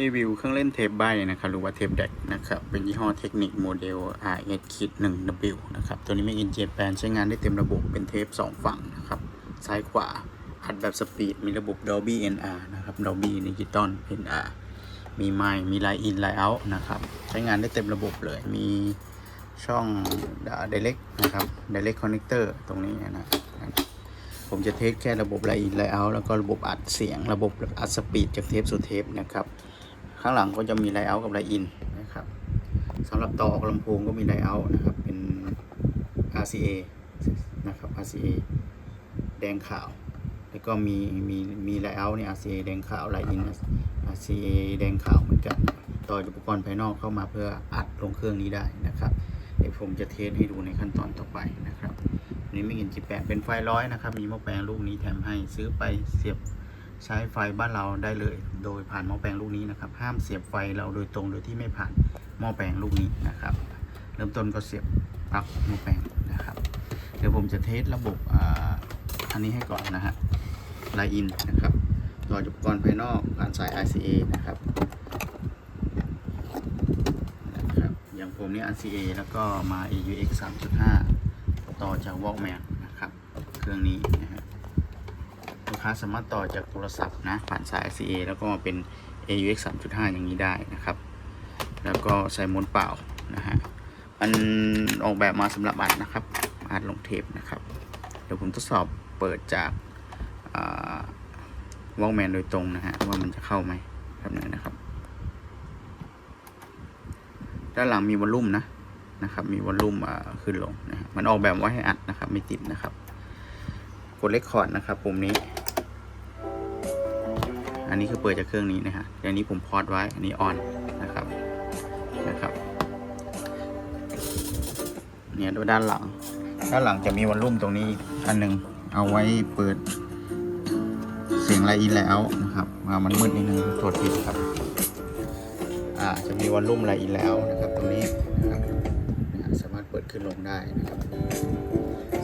รีวิวเครื่องเล่นเทปใบนะครับหรือว่าเทปเด็กนะครับ เป็นยี่ห้อเทคนิคโมเดล RS คิด 1W นะครับ ตัวนี้ไม่อินเจแปนใช้งานได้เต็มระบบเป็นเทป 2 ฝั่งนะครับ ซ้ายขวา อัดแบบสปีด มีระบบ Dolby NR นะครับ Dolby Digital NR มีไมค์มีไลน์อินไลน์เอาท์นะครับ ใช้งานได้เต็มระบบเลย มีช่อง Direct นะครับ Direct Connector ตรงนี้นะผมจะเทสแค่ระบบไลน์อินไลน์เอาท์แล้วก็ระบบอัดเสียง ระบบอัดสปีดจากเทปสู่เทปนะครับ ข้างหลังก็จะมีไลเอาท์กับไลอินนะครับสำหรับต่อออกลำโพงก็มีไลเอาท์นะครับ เป็น RCA นะครับ RCA แดงขาว แล้วก็มีมีมีไลเอาท์เนี่ย RCA แดงขาวไลอิน RCA แดงขาวเหมือนกัน ต่ออุปกรณ์ภายนอกเข้ามาเพื่ออัดลงเครื่องนี้ได้นะครับเดี๋ยวผมจะเทสให้ดูในขั้นตอนต่อไปนะครับนี้ไม่เห็นจิแปดเป็นไฟร้อยนะครับ มีหม้อแปลงลูกนี้แถมให้ซื้อไปเสียบ ใช้ไฟบ้านเราได้เลย โดยผ่านหม้อแปลงลูกนี้นะครับ ห้ามเสียบไฟเราโดยตรงโดยที่ไม่ผ่านหม้อแปลงลูกนี้นะครับ เริ่มต้นก็เสียบปลั๊กหม้อแปลงนะครับ เดี๋ยวผมจะเทสระบบอ่าอันนี้ให้ก่อนนะฮะไลน์อินนะครับต่ออุปกรณ์ภายนอกผ่านสาย RCA นะครับนะครับอย่างผมนี่ RCA แล้วก็มา AUX 3.5 ต่อจาก Walkman นะครับ เครื่องนี้นะ ค้าสามารถต่อจากโทรศัพท์นะผ่านสาย RCA แล้วก็มาเป็น AUX 3.5 อย่างนี้ได้นะครับ แล้วก็ใส่ม้วนเปล่านะฮะมันออกแบบมาสำหรับอัดนะครับอัดลงเทปนะครับ เดี๋ยวผมทดสอบเปิดจากวอลแมนโดยตรงนะฮะว่ามันจะเข้าไหมแบบนี้นะครับ ด้านหลังมีวอลลุ่มนะนะครับมีวอลลุ่มขึ้นลงนะฮะมันออกแบบไว้ให้อัดนะครับ ไม่ติดนะครับ กดเลคคอร์ดนะครับปุ่มนี้ อันนี้คือเปิดจากเครื่องนี้นะฮะอย่างนี้ผมพอดไว้อันนี้ออนนะครับนะครับเนี่ยดูด้านหลัง ด้านหลังจะมีวอลลุ่มตรงนี้อันหนึ่งเอาไว้เปิด เสียงไลอินไลน์เอานะครับอ่ามันมืดนิดนึงโทษทีครับอ่าจะมีวอลลุ่มไลอินไลน์เอาท์นะครับ ตรงนี้นะครับสามารถเปิดขึ้นลงได้นะครับ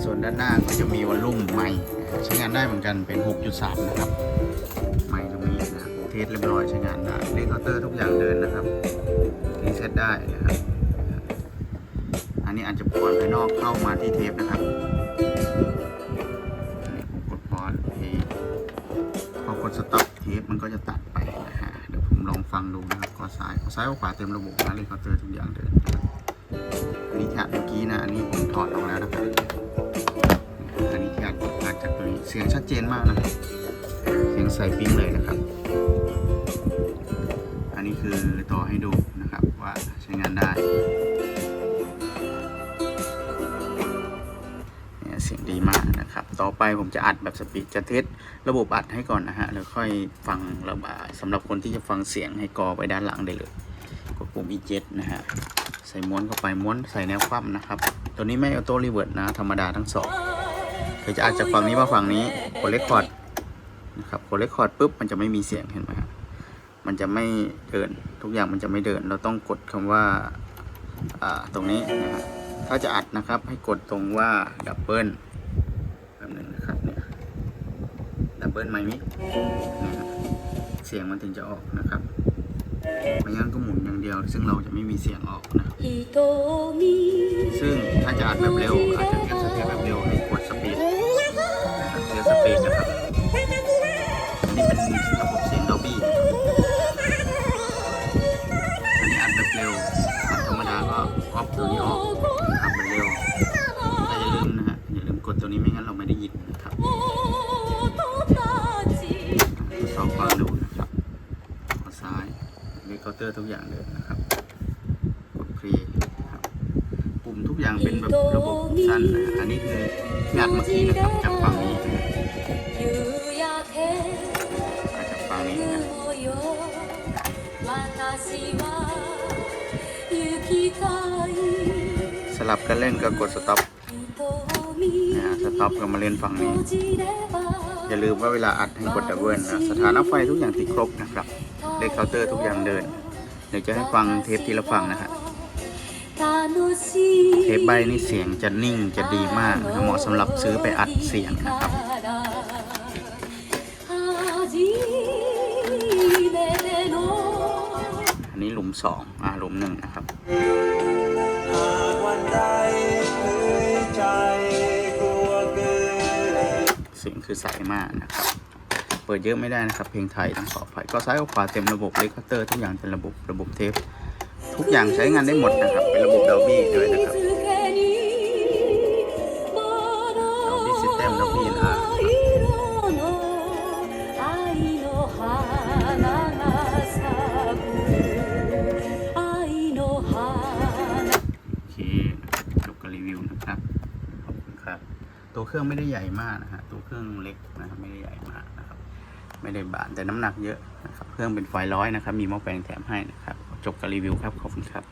ส่วนด้านหน้าก็จะมีวอลลุ่มไมค์ใช้งานได้เหมือนกันเป็น 6.3 นะครับไม สเรียบร้อยใช้งานได้เลขเคาน์เตอร์ทุกอย่างเดินนะครับรีเซ็ตได้นะครับ อันนี้อาจจะปอนภายนอกเข้ามาที่เทปนะครับผมกดพอเทพอกดสต็อปเทปมันก็จะตัดไปนะฮะเดี๋ยวผมลองฟังดูนะครับขอซ้ายขอซ้ายขอขวาเต็มระบบนะเลขเคาน์เตอร์ทุกอย่างเดินนะอันนี้แท็บเมื่อกี้นะอันนี้ผมถอดออกแล้วนะครับอันนี้ที่อัดอัดจากตัวนี้เสียงชัดเจนมากนะครับเสียงใส่ปิ้งเลยนะครับ นี้คือต่อให้ดูนะครับว่าใช้งานได้เนี่ยเสียงดีมากนะครับ ต่อไปผมจะอัดแบบสปีดจะเทสระบบอัดให้ก่อนนะฮะ แล้วค่อยฟังระบาสำหรับคนที่จะฟังเสียงให้กอไปด้านหลังได้เลย กดปุ่ม e7 นะฮะ ใส่ม้วนเข้าไปม้วนใส่แนวคว่ำนะครับ ตัวนี้ไม่ออโต้รีเวิร์ดนะ ธรรมดาทั้งสองเดี๋ยวจะอัดจากฝั่งนี้มาฝั่งนี้ กดเลคคอร์ดนะครับ กดเลคคอร์ดปุ๊บมันจะไม่มีเสียงเห็นไหมฮะ มันจะไม่เดิน ทุกอย่างมันจะไม่เดิน เราต้องกดคำว่าอ่าตรงนี้นะฮะถ้าจะอัดนะครับให้กดตรงว่าดับเบิลแบบนึงนะครับเนี่ยดับเบิลไมมิกนะฮะเสียงมันถึงจะออกนะครับไม่งั้นก็หมุนอย่างเดียว ซึ่งเราจะไม่มีเสียงออกนะ瞳ซึ่งถ้าจะอัดแบบเร็วอาจจะ เคาน์เตอร์ทุกอย่างเลยนะครับ กดฟรีครับปุ่มทุกอย่างเป็นแบบระบบสั้นนะอันนี้คือยัดเมื่อกี้นะครับจากฝั่งนี้นะจากฝั่งนี้นะสลับกันเล่นก็กดสต็อปนะสต็อปก็มาเล่นฝั่งนี้ อย่าลืมว่าเวลาอัดให้กดดับเบิลนะ สถานะไฟทุกอย่างติดครบนะครับ เลขเคาน์เตอร์ทุกอย่างเดิน เดี๋ยวจะให้ฟังเทปทีละฟังนะครับเทปใบนี่เสียงจะนิ่งจะดีมากเหมาะสำหรับซื้อไปอัดเสียงนะครับอันนี้หลุมสองอ่าหลุมหนึ่งนะครับเสียงคือใสมากนะครับ เปิดเยอะไม่ได้นะครับ เพลงไทยต้องขออภัยก็ซ้ายกับขวาเต็มระบบเลคเตอร์ทุกอย่างเป็นระบบระบบเทปทุกอย่างใช้งานได้หมดนะครับ เป็นระบบดอลบี้ด้วยนะครับดอลบี้ซิสเต็มดอลบี้นะโอเคจบการรีวนะครับ ขอบคุณครับ ตัวเครื่องไม่ได้ใหญ่มากนะฮะ ตัวเครื่องเล็กนะครัไม่ได้ใหญ่มาก ไม่ได้บานแต่น้ำหนักเยอะนะครับเครื่องเป็นไฟร้อยนะครับ มีหม้อแปลงแถมให้นะครับจบการรีวิวครับขอบคุณครับ